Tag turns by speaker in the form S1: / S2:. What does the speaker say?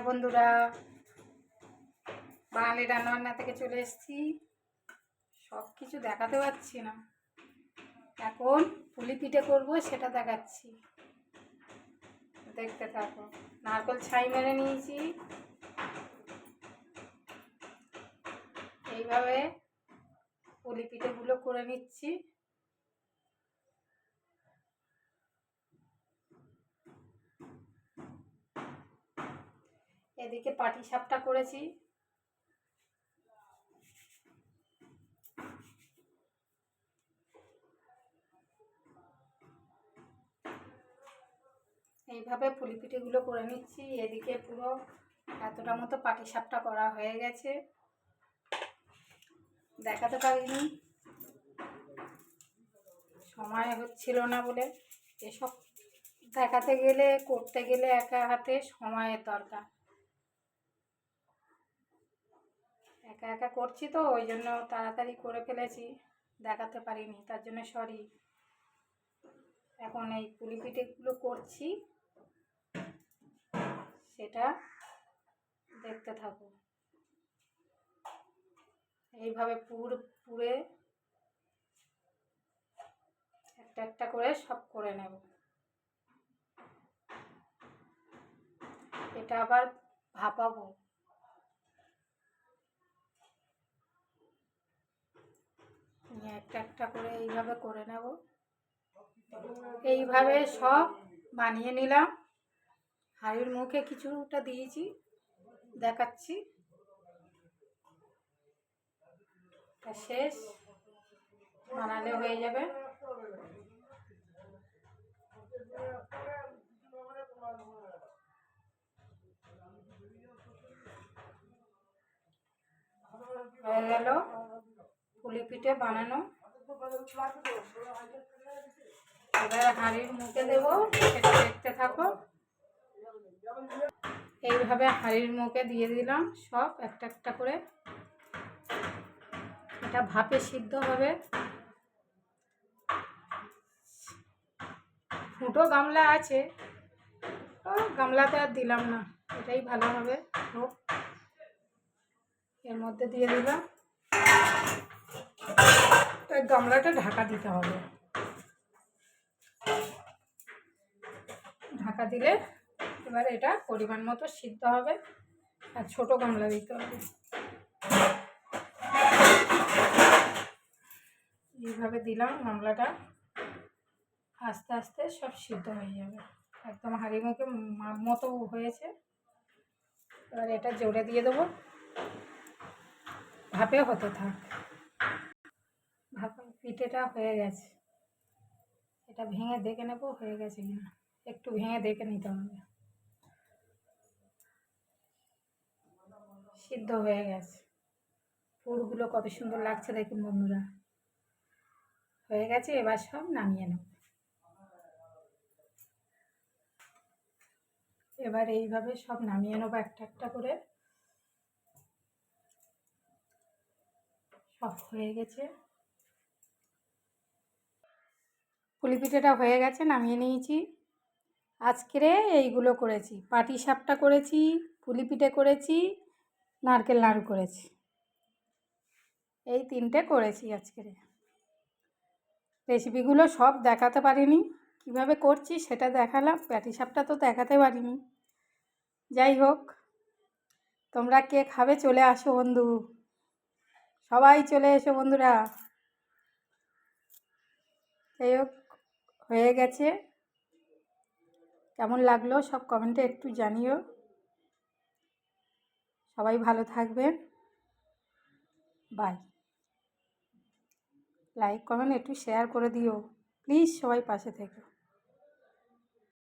S1: High বন্ধুরা, বাঙালি রান্নাবান্না থেকে চলে এসেছি। সব কিছু দেখাতে পারছি না। এখন পুলি পিঠে করব, সেটা দেখাচ্ছি। দেখতে থাকো। নারকেল ছাই মেরে নিয়েছি। এইভাবে পুলি পিঠেগুলো করে নিচ্ছি। এদিকে পাটি সাপটা করেছি। এইভাবে পুলি পিঠেগুলো করে নিচ্ছি, এদিকে পুরো এতটা মতো পাটি সাপটা করা হয়ে গেছে। দেখাতে পারিনি। সময় হচ্ছিল না বলে এসব দেখাতে গেলে, করতে গেলে একা হাতে সময়ের দরকার। একা একা করছি তো, ওই জন্য তাড়াতাড়ি করে ফেলেছি, দেখাতে পারিনি, তার জন্য সরি এখন এই পুলি পিঠেগুলো করছি, সেটা দেখতে থাকো। এইভাবে পুর, পুরে একটা একটা করে সব করে নেব। এটা আবার ভাপাবো। একটা একটা করে এইভাবে করে নেব। এইভাবে সব বানিয়ে নিলাম। হাড়ির মুখে কিছুটা দিয়েছি, দেখাচ্ছি। শেষ, বানালে হয়ে যাবে। হয়ে গেল। পুলি পিঠে বানানো। এবার হাঁড়ির মুখে দেব, সেটা দেখতে থাকো। এইভাবে হাঁড়ির মুখে দিয়ে দিলাম সব একটা একটা করে। এটা ভাপে সিদ্ধ হবে। ফুটো গামলা আছে। ও, গামলাতে আর দিলাম না, এটাই ভালো হবে। হোক এর মধ্যে দিয়ে দিলাম। এই গামলাটা ঢাকা দিতে হবে। ঢাকা দিলে এবার এটা পরিমাণ মতো সিদ্ধ হবে আর ছোট গামলা দিতে হবে। এইভাবে দিলাম, গামলাটা আস্তে আস্তে সব সিদ্ধ হয়ে যাবে। একদম হাঁড়ি মুখে মাপ মতো হয়েছে। এবার এটা জোরে দিয়ে দেবো। ভাপে হতে থাক। পিঠেটা হয়ে গেছে। এটা ভেঙে দেখে নেব, হয়ে গেছে কিনা। একটু ভেঙে দেখে নিতে হবে। সিদ্ধ হয়ে গেছে। পুরগুলো কত সুন্দর লাগছে দেখুন বন্ধুরা। হয়ে গেছে, এবার সব নামিয়ে নেব। এবার এইভাবে সব নামিয়ে নেব একটা একটা করে। সব হয়ে গেছে। পুলি পিঠেটা হয়ে গেছে, নামিয়ে নিয়েছি। আজকেরে এইগুলো করেছি, পাটি সাপটা করেছি পুলি পিঠে করেছি, নারকেল নাড়ু করেছি। এই তিনটে করেছি আজকেরে। রেসিপিগুলো সব দেখাতে পারিনি, কীভাবে করছি সেটা দেখালাম, প্যাটি সাপটা তো দেখাতে পারিনি। যাই হোক, তোমরা কে খাবে চলে আসো বন্ধু। সবাই চলে এসো বন্ধুরা। যাই হোক হয়ে গেছে। কেমন লাগল সব কমেন্টে একটু জানিও। সবাই ভালো থাকবেন। বাই লাইক কমেন্ট একটু শেয়ার করে দিও। প্লিজ সবাই পাশে থেকো।